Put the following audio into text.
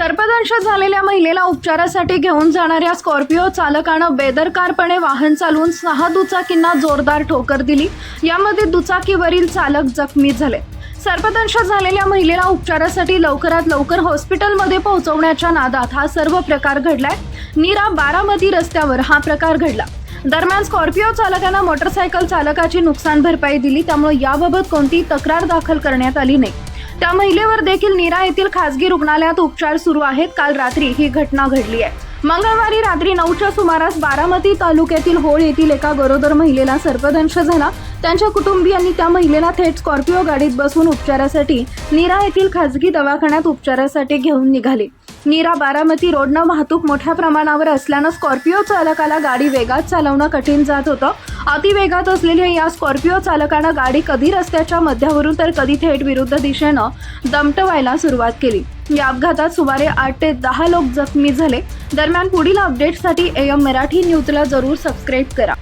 सर्पदंश झालेल्या महिलेला उपचारासाठी घेऊन जाणाऱ्या स्कॉर्पिओ चालकानं बेदरकारपणे वाहन चालवून सहा दुचाकींना जोरदार ठोकर दिली. यामध्ये दुचाकीवरील चालक जखमी झाले. सर्पदंश झालेल्या महिलेला उपचारासाठी लवकरात लवकर हॉस्पिटलमध्ये पोहोचवण्याच्या नादात हा सर्व प्रकार घडलाय. नीरा बारामती रस्त्यावर हा प्रकार घडला. दरम्यान स्कॉर्पिओ चालकानं मोटरसायकल चालकाची नुकसान भरपाई दिली त्यामुळे याबाबत कोणतीही तक्रार दाखल करण्यात आली नाही. त्या महिलेवर देखील नीरा येथील खासगी रुग्णालयात उपचार सुरू आहेत. काल रात्री ही घटना घडली आहे. मंगळवारी रात्री नऊच्या सुमारास बारामती तालुक्यातील होळ येथील एका गरोदर महिलेला सर्पदंश झाला. त्यांच्या कुटुंबियांनी त्या महिलेला थेट स्कॉर्पिओ गाडीत बसून उपचारासाठी नीरा येथील खासगी दवाखान्यात उपचारासाठी घेऊन निघाले. नीरा बारामती रोडनं वाहतूक मोठ्या प्रमाणावर असल्यानं स्कॉर्पिओ चालकाला गाडी वेगात चालवणं कठीण जात होतं. अतिवेगात असलेल्या या स्कॉर्पिओ चालकानं गाडी कधी रस्त्याच्या मध्यावरून तर कधी थेट विरुद्ध दिशेनं दमटवायला सुरुवात केली. या अपघातात सुमारे आठ ते दहा लोक जखमी झाले. दरम्यान पुढील अपडेटसाठी एम मराठी न्यूजला जरूर सबस्क्राईब करा.